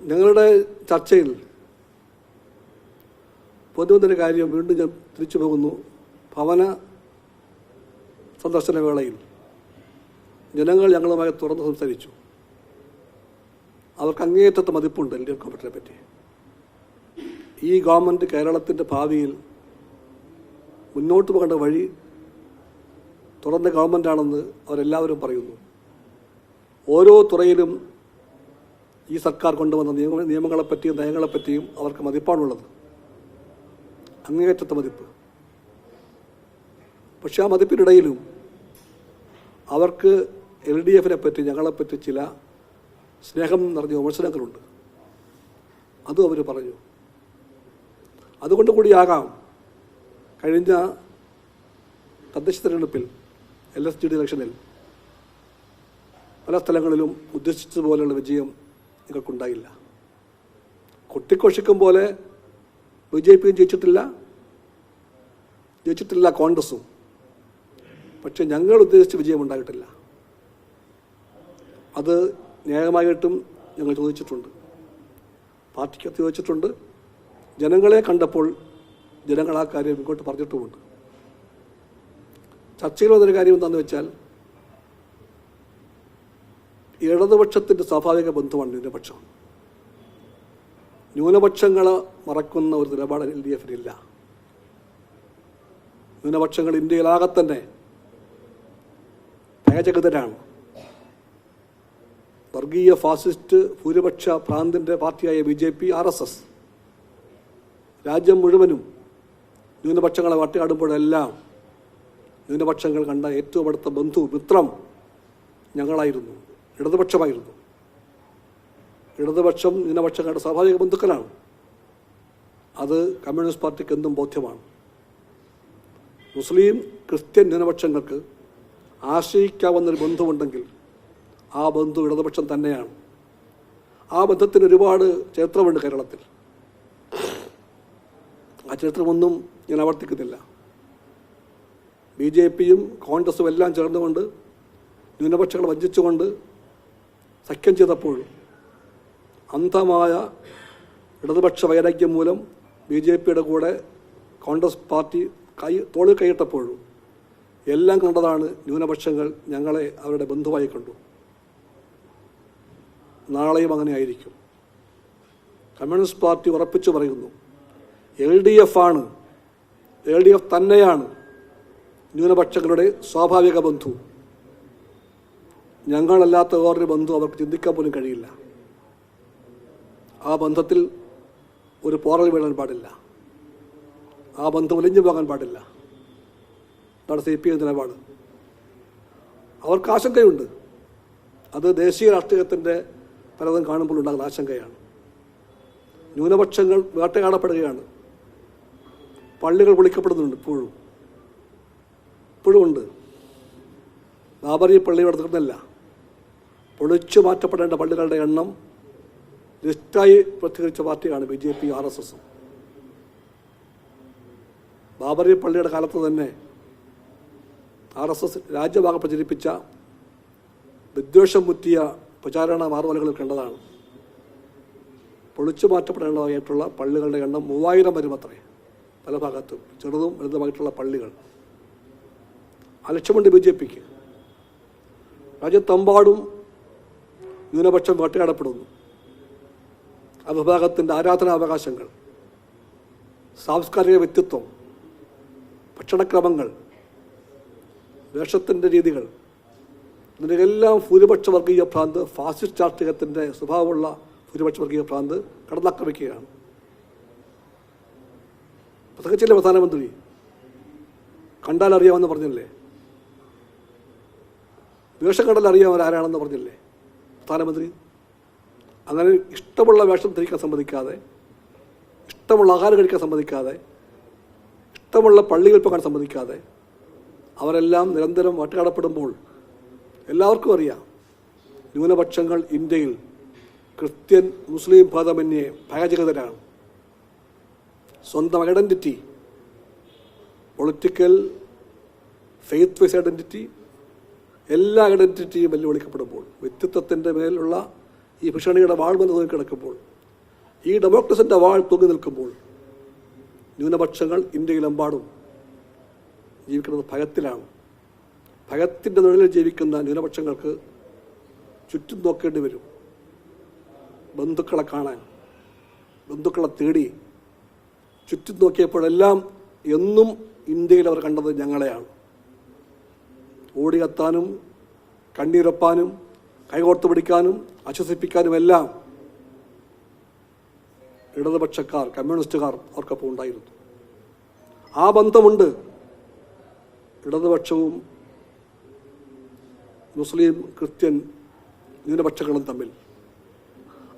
ഞങ്ങളുടെ ചർച്ചയിൽ പൊതുവൊരു കാര്യം വീണ്ടും ഞാൻ തിരിച്ചു പോകുന്നു. ഭവന സന്ദർശന വേളയിൽ ജനങ്ങൾ ഞങ്ങളുമായി തുറന്ന് സംസാരിച്ചു. അവർക്ക് അങ്ങേയറ്റത്തെ മതിപ്പുണ്ട് എൽ ഡി എഫ് ഗവൺമെന്റിനെ പറ്റി. ഈ ഗവൺമെന്റ് കേരളത്തിന്റെ ഭാവിയിൽ മുന്നോട്ട് പോകേണ്ട വഴി തുറന്ന ഗവൺമെന്റാണെന്ന് അവരെല്ലാവരും പറയുന്നു. ഓരോ തുറയിലും ഈ സർക്കാർ കൊണ്ടുവന്ന നിയമ നിയമങ്ങളെപ്പറ്റിയും നയങ്ങളെപ്പറ്റിയും അവർക്ക് മതിപ്പാണുള്ളത്. അങ്ങേയറ്റത്തെ മതിപ്പ്. പക്ഷെ ആ മതിപ്പിനിടയിലും അവർക്ക് എൽ ഡി എഫിനെ പറ്റി ഞങ്ങളെപ്പറ്റി ചില സ്നേഹം നിറഞ്ഞ വിമർശനങ്ങളുണ്ട്. അതും അവർ പറഞ്ഞു. അതുകൊണ്ട് കൂടിയാകാം കഴിഞ്ഞ തദ്ദേശ തെരഞ്ഞെടുപ്പിൽ എൽ എസ് ജി ഡി ഇലക്ഷനിൽ പല സ്ഥലങ്ങളിലും ഉദ്ദേശിച്ചതുപോലെയുള്ള വിജയം നിങ്ങൾക്കുണ്ടായില്ല കൊട്ടിക്കൊഷിക്കും പോലെ ബി ജെ പിയും ജയിച്ചിട്ടില്ല. ജയിച്ചിട്ടില്ല കോൺഗ്രസും. പക്ഷെ ഞങ്ങൾ ഉദ്ദേശിച്ച വിജയം ഉണ്ടായിട്ടില്ല. അത് ന്യായമായിട്ടും ഞങ്ങൾ ചോദിച്ചിട്ടുണ്ട്. പാർട്ടിക്ക് ചോദിച്ചിട്ടുണ്ട്. ജനങ്ങളെ കണ്ടപ്പോൾ ജനങ്ങൾ ആ കാര്യം ഇങ്ങോട്ട് പറഞ്ഞിട്ടുമുണ്ട്. ചർച്ചയിൽ വന്നൊരു കാര്യം എന്താണെന്ന് വെച്ചാൽ ഇടതുപക്ഷത്തിന്റെ സ്വാഭാവിക ബന്ധുവാണ് ന്യൂനപക്ഷം. ന്യൂനപക്ഷങ്ങൾ മറക്കുന്ന ഒരു നിലപാട് എൽ ഡി എഫിനില്ല ന്യൂനപക്ഷങ്ങൾ ഇന്ത്യയിലാകെ തന്നെ ഭയചകിതരാണ് വർഗീയ ഫാസിസ്റ്റ് ഭൂരിപക്ഷ പ്രാന്തിന്റെ പാർട്ടിയായ B J P R S S. രാജ്യം മുഴുവനും ന്യൂനപക്ഷങ്ങളെ വട്ടിയാടുമ്പോഴെല്ലാം ന്യൂനപക്ഷങ്ങൾ കണ്ട ഏറ്റവും അടുത്ത ബന്ധു മിത്രം ഞങ്ങളായിരുന്നു. ഇടതുപക്ഷമായിരുന്നു. ഇടതുപക്ഷം ന്യൂനപക്ഷങ്ങളുടെ സ്വാഭാവിക ബന്ധുക്കളാണ്. അത് കമ്മ്യൂണിസ്റ്റ് പാർട്ടിക്ക് എന്തും ബോധ്യമാണ്. മുസ്ലിം ക്രിസ്ത്യൻ ന്യൂനപക്ഷങ്ങൾക്ക് ആശ്രയിക്കാവുന്നൊരു ബന്ധുവുണ്ടെങ്കിൽ ആ ബന്ധു ഇടതുപക്ഷം തന്നെയാണ്. ആ ബന്ധത്തിന് ഒരുപാട് ചരിത്രമുണ്ട് കേരളത്തിൽ. ആ ചരിത്രമൊന്നും ഞാൻ ആവർത്തിക്കുന്നില്ല. ബി ജെ പിയും കോൺഗ്രസും എല്ലാം ചേർന്നുകൊണ്ട് ന്യൂനപക്ഷങ്ങളെ വഞ്ചിച്ചുകൊണ്ട് സഖ്യം ചെയ്തപ്പോഴും അന്ധമായ ഇടതുപക്ഷ വൈരാഗ്യം മൂലം ബി ജെ പിയുടെ കൂടെ കോൺഗ്രസ് പാർട്ടി കൈ തോളിൽ കൈയിട്ടപ്പോഴും എല്ലാം കണ്ടതാണ് ന്യൂനപക്ഷങ്ങൾ ഞങ്ങളെ അവരുടെ ബന്ധുവായി കണ്ടു. നാളെയും അങ്ങനെ ആയിരിക്കും. കമ്മ്യൂണിസ്റ്റ് പാർട്ടി ഉറപ്പിച്ചു പറയുന്നു എൽ ഡി എഫ് ആണ് എൽ ഡി എഫ് തന്നെയാണ് ന്യൂനപക്ഷങ്ങളുടെ സ്വാഭാവിക ബന്ധു. ഞങ്ങളല്ലാത്ത വേറൊരു ബന്ധു അവർക്ക് ചിന്തിക്കാൻ പോലും കഴിയില്ല. ആ ബന്ധത്തിൽ ഒരു പോറൽ വീഴാൻ പാടില്ല. ആ ബന്ധം ഒലിഞ്ഞു പോകാൻ പാടില്ല. അതാണ് സി പി എം നിലപാട്. അവർക്ക് ആശങ്കയുണ്ട്. അത് ദേശീയ രാഷ്ട്രീയത്തിന്റെ പലതും കാണുമ്പോൾ ഉണ്ടാകുന്ന ആശങ്കയാണ്. ന്യൂനപക്ഷങ്ങൾ വേട്ടയാടപ്പെടുകയാണ്. പള്ളികൾ വിളിക്കപ്പെടുന്നുണ്ട് ഇപ്പോഴും. ഇപ്പോഴും ഉണ്ട്. ബാബറി പള്ളി തീർന്നില്ല പൊളിച്ചു മാറ്റപ്പെടേണ്ട പള്ളികളുടെ എണ്ണം ലിസ്റ്റായി പ്രസിദ്ധീകരിച്ച പാർട്ടിയാണ് B J P R S എസും. ബാബറി പള്ളിയുടെ കാലത്ത് തന്നെ ആർ എസ് എസ് രാജ്യഭാഗം പ്രചരിപ്പിച്ച വിദ്വേഷം മുറ്റിയ പ്രചാരണ മാറുവലകളിൽ കണ്ടതാണ്. പൊളിച്ചു മാറ്റപ്പെടേണ്ടതായിട്ടുള്ള പള്ളികളുടെ എണ്ണം മൂവായിരം വരും അത്രേ. പല ഭാഗത്തും ചെറുതും വലുതുമായിട്ടുള്ള പള്ളികൾ. ആ ലക്ഷ്യമുണ്ട് ബി ജെ പിക്ക്. രാജ്യത്തെമ്പാടും ന്യൂനപക്ഷം വേട്ടയാടപ്പെടുന്നു ആ വിഭാഗത്തിന്റെ ആരാധനാവകാശങ്ങൾ സാംസ്കാരിക വ്യക്തിത്വം ഭക്ഷണക്രമങ്ങൾ വേഷത്തിന്റെ രീതികൾ എന്നിവയെല്ലാം ഭൂരിപക്ഷ വർഗീയ ഭ്രാന്ത് ഫാസിസ്റ്റ് രാഷ്ട്രീയത്തിന്റെ സ്വഭാവമുള്ള ഭൂരിപക്ഷ വർഗീയ ഭ്രാന്ത് കടന്നാക്രമിക്കുകയാണ്. പ്രസംഗിച്ചില്ലേ പ്രധാനമന്ത്രി? കണ്ടാൽ അറിയാമെന്ന് പറഞ്ഞില്ലേ? വേഷം കണ്ടാൽ അറിയാമോ ആരാണെന്ന് പറഞ്ഞില്ലേ? പ്രധാനമന്ത്രി അങ്ങനെ ഇഷ്ടമുള്ള വേഷം ധരിക്കാൻ സമ്മതിക്കാതെ ഇഷ്ടമുള്ള ആഹാരം കഴിക്കാൻ സമ്മതിക്കാതെ ഇഷ്ടമുള്ള പള്ളികൾ പോകാൻ സമ്മതിക്കാതെ അവരെല്ലാം നിരന്തരം വട്ടുകടപ്പെടുമ്പോൾ എല്ലാവർക്കും അറിയാം ന്യൂനപക്ഷങ്ങൾ ഇന്ത്യയിൽ ക്രിസ്ത്യൻ മുസ്ലിം ഭേദമന്യേ ഭയചകിതരാണ്. സ്വന്തം identity political faith wise identity എല്ലാ ഐഡന്റിറ്റിയും വെല്ലുവിളിക്കപ്പെടുമ്പോൾ വ്യക്തിത്വത്തിന്റെ മേലുള്ള ഈ ഭീഷണിയുടെ വാൾ വന്ന് തൂങ്ങി കിടക്കുമ്പോൾ ഈ ഡെമോക്രസിന്റെ വാൾ തൂങ്ങി നിൽക്കുമ്പോൾ ന്യൂനപക്ഷങ്ങൾ ഇന്ത്യയിലെമ്പാടും ജീവിക്കുന്നത് ഭയത്തിലാണ്. ഭയത്തിന്റെ നിഴലിൽ ജീവിക്കുന്ന ന്യൂനപക്ഷങ്ങൾക്ക് ചുറ്റും നോക്കേണ്ടി വരും. ബന്ധുക്കളെ കാണാൻ ബന്ധുക്കളെ തേടി ചുറ്റും നോക്കിയപ്പോഴെല്ലാം എന്നും ഇന്ത്യയിൽ അവർ കണ്ടത് ഞങ്ങളെയാണ്. ഓടിയെത്താനും കണ്ണീരപ്പാനും കൈകോർത്ത് പിടിക്കാനും ആശ്വസിപ്പിക്കാനും എല്ലാം ഇടതുപക്ഷക്കാർ കമ്മ്യൂണിസ്റ്റുകാർ അവർക്കൊപ്പം ഉണ്ടായിരുന്നു. ആ ബന്ധമുണ്ട്. ഇടതുപക്ഷവും മുസ്ലിം ക്രിസ്ത്യൻ ന്യൂനപക്ഷങ്ങളും തമ്മിൽ.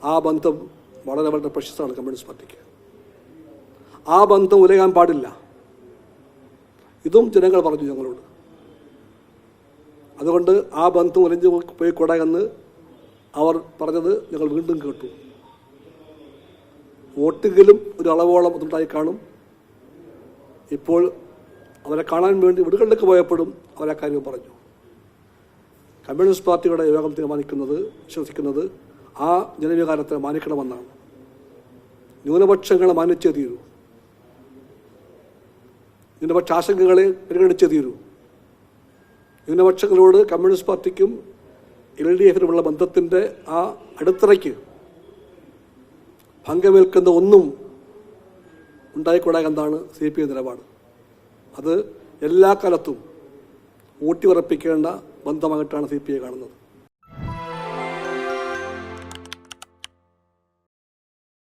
ആ ബന്ധം വളരെ വളരെ പ്രശസ്തമാണ് കമ്മ്യൂണിസ്റ്റ് പാർട്ടിക്ക്. ആ ബന്ധം ഉലയാൻ പാടില്ല. ഇതും ജനങ്ങൾ പറഞ്ഞു ഞങ്ങളോട്. അതുകൊണ്ട് ആ ബന്ധം ഉലഞ്ഞു പോയിക്കൂടെ എന്ന് അവർ പറഞ്ഞത് ഞങ്ങൾ വീണ്ടും കേട്ടു. വോട്ടെങ്കിലും ഒരു അളവോളം അതുണ്ടായി കാണും. ഇപ്പോൾ അവരെ കാണാൻ വേണ്ടി വീടുകളിലേക്ക് പോയപ്പോഴും അവരെ കാര്യം പറഞ്ഞു. കമ്മ്യൂണിസ്റ്റ് പാർട്ടിയുടെ യോഗം തീരുമാനിക്കുന്നത് വിശ്വസിക്കുന്നത് ആ ജനവികാരത്തെ മാനിക്കണമെന്നാണ്. ന്യൂനപക്ഷങ്ങളെ മാനിച്ചേ തീരൂ. ന്യൂനപക്ഷ ആശങ്കകളെ പരിഗണിച്ചേ തീരൂ. ന്യൂനപക്ഷങ്ങളോട് കമ്മ്യൂണിസ്റ്റ് പാർട്ടിക്കും എൽ ഡി എഫിനുമുള്ള ബന്ധത്തിന്റെ ആ അടിത്തറയ്ക്ക് ഭംഗമേൽക്കുന്ന ഒന്നും ഉണ്ടായിക്കൂടാ എന്നാണ് സി പി ഐ നിലപാട്. അത് എല്ലാ കാലത്തും ഊട്ടിയുറപ്പിക്കേണ്ട ബന്ധമായിട്ടാണ് സി പി ഐ കാണുന്നത്.